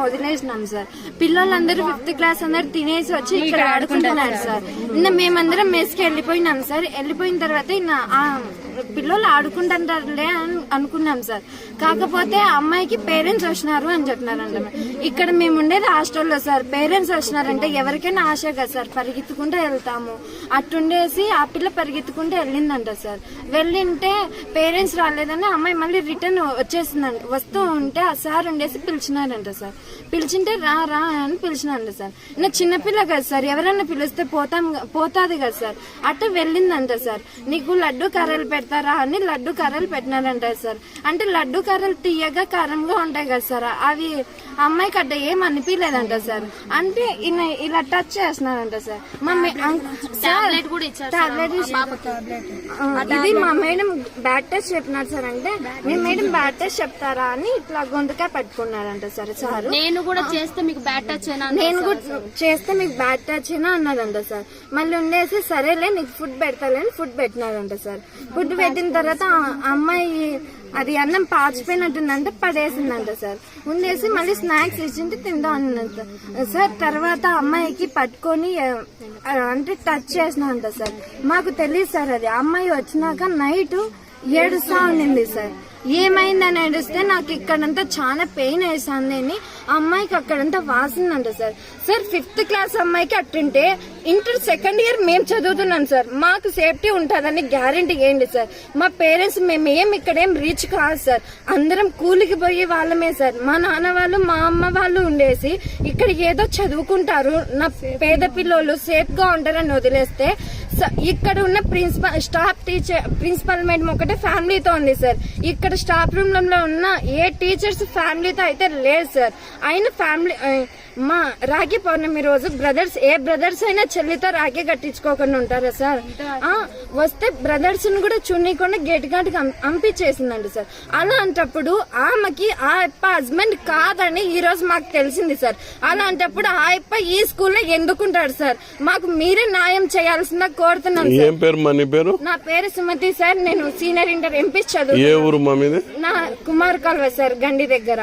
వదిలేసినాం sir. పిల్లలందరూ fifth class అందరు తినేసి వచ్చి ఇక్కడ ఆడుకుంటున్నారు సార్. నిన్న మేమందరం మెస్కి వెళ్ళిపోయినాం సార్. వెళ్ళిపోయిన తర్వాత పిల్లలు ఆడుకుంటుంటారులే అని అనుకున్నాం సార్. కాకపోతే అమ్మాయికి పేరెంట్స్ వచ్చినారు అని చెప్పినారంట ఇక్కడ మేము ఉండేది హాస్టల్లో సార్. పేరెంట్స్ వచ్చినారంటే ఎవరికైనా ఆశ కదా సార్. పరిగెత్తుకుంటూ వెళ్తాము. అట్టుండేసి ఆ పిల్ల పరిగెత్తుకుంటూ వెళ్ళిందంట సార్. వెళ్ళింటే పేరెంట్స్ రాలేదని అమ్మాయి మళ్ళీ రిటర్న్ వచ్చేసిందంట. వస్తూ ఉంటే ఆ సార్ ఉండేసి పిలిచినారంట సార్. పిలిచింటే రా రా అని పిలిచినారంట సార్. నా చిన్నపిల్ల కదా సార్. ఎవరైనా పిలిస్తే పోతాం పోతాది కదా సార్. అట్ట వెళ్ళిందంట సార్. నీకు లడ్డు కర్రలు పెడతారా అని లడ్డు కర్రలు పెట్టినారంట సార్. అంటే లడ్డు కర్రలు తీయగా కారంగా ఉంటాయి కదా సార్. అవి అమ్మాయికి అట్ట ఏం అనిపించలేదంట సార్. అంటే ఈయన ఇలా టచ్ చేస్తున్నారంట సార్. మా మే- అం- సార్ కూడా ఇచ్చారు టాబ్లెట్ ఇది మా మేడం బ్యాడ్ టెస్ట్ చెప్పినారు సార్. అంటే మీ మేడం బ్యాడ్ టెస్ట్ చెప్తారా అని ఇట్లా గొంతుకాయ పెట్టుకున్నారంట సార్ సార్. నేను కూడా చేస్తే మీకు బ్యాట్ టచ్ నేను కూడా చేస్తే మీకు బ్యాడ్ టచ్ అయినా అన్నారంట సార్. మళ్ళీ ఉండేసి సరేలే నీకు ఫుడ్ పెడతాలే అని ఫుడ్ పెట్టినారంట సార్. ఫుడ్ పెట్టిన తర్వాత అమ్మాయి అది అన్నం పాచిపోయినట్టుందంటే పడేసిందంట సార్. ఉండేసి మళ్ళీ స్నాక్స్ ఇచ్చింటే తిందాం అన్నంత సార్ తర్వాత అమ్మాయికి పట్టుకొని అంటే టచ్ చేసినా అంట సార్. మాకు తెలియదు సార్ అది. అమ్మాయి వచ్చినాక నైట్ ఏడుస్తా ఉండింది సార్. ఏమైందని ఏడిస్తే నాకు ఇక్కడంతా చాలా పెయిన్ వేసింది అని అమ్మాయికి అక్కడంతా వాసిందంట సార్. సార్ ఫిఫ్త్ క్లాస్ అమ్మాయికి అట్టుంటే ఇంటర్ సెకండ్ ఇయర్ మేము చదువుతున్నాం సార్. మాకు సేఫ్టీ ఉంటుందని గ్యారంటీ ఏంటి సార్. మా పేరెంట్స్ మేము ఏం ఇక్కడ ఏం రీచ్ కాదు సార్. అందరం కూలికి పోయే వాళ్ళమే సార్. మా నాన్న వాళ్ళు మా అమ్మ వాళ్ళు ఉండేసి ఇక్కడ ఏదో చదువుకుంటారు. నా పేద పిల్లలు సేఫ్గా ఉంటారని వదిలేస్తే ఇక్కడ ఉన్న principal staff teacher principal madam ఒకటే ఫ్యామిలీతో ఉంది సార్ ఇక్కడ స్టాఫ్ రూమ్లో ఉన్న ఏ టీచర్స్ ఫ్యామిలీతో అయితే లేదు సార్ అయిన ఫ్యామిలీ మా రాఖీ పౌర్ణమి రోజు బ్రదర్స్ ఏ బ్రదర్స్ అయినా చెల్లితో రాఖీ కట్టించుకోకుండా ఉంటారా సార్ వస్తే బ్రదర్స్ను కూడా చున్నీకుండా గేట్ గాటికి అంపించేసిందండి సార్ అలాంటప్పుడు ఆమెకి ఆ అప్ప హస్బెండ్ కాదని ఈ రోజు మాకు తెలిసింది సార్ అలాంటప్పుడు ఆ అప్ప ఈ స్కూల్లో ఎందుకుంటాడు సార్ మాకు మీరే న్యాయం చేయాల్సిందా కోరుతున్నాం ఏం పేరు మా నీ పేరు? నా పేరు సుమతి సార్ నేను సీనియర్ ఇంటర్ ఎంపీ చదువు ఏ ఊరు మా మీది? నా కుమార్ కాల్వ సార్ గండి దగ్గర.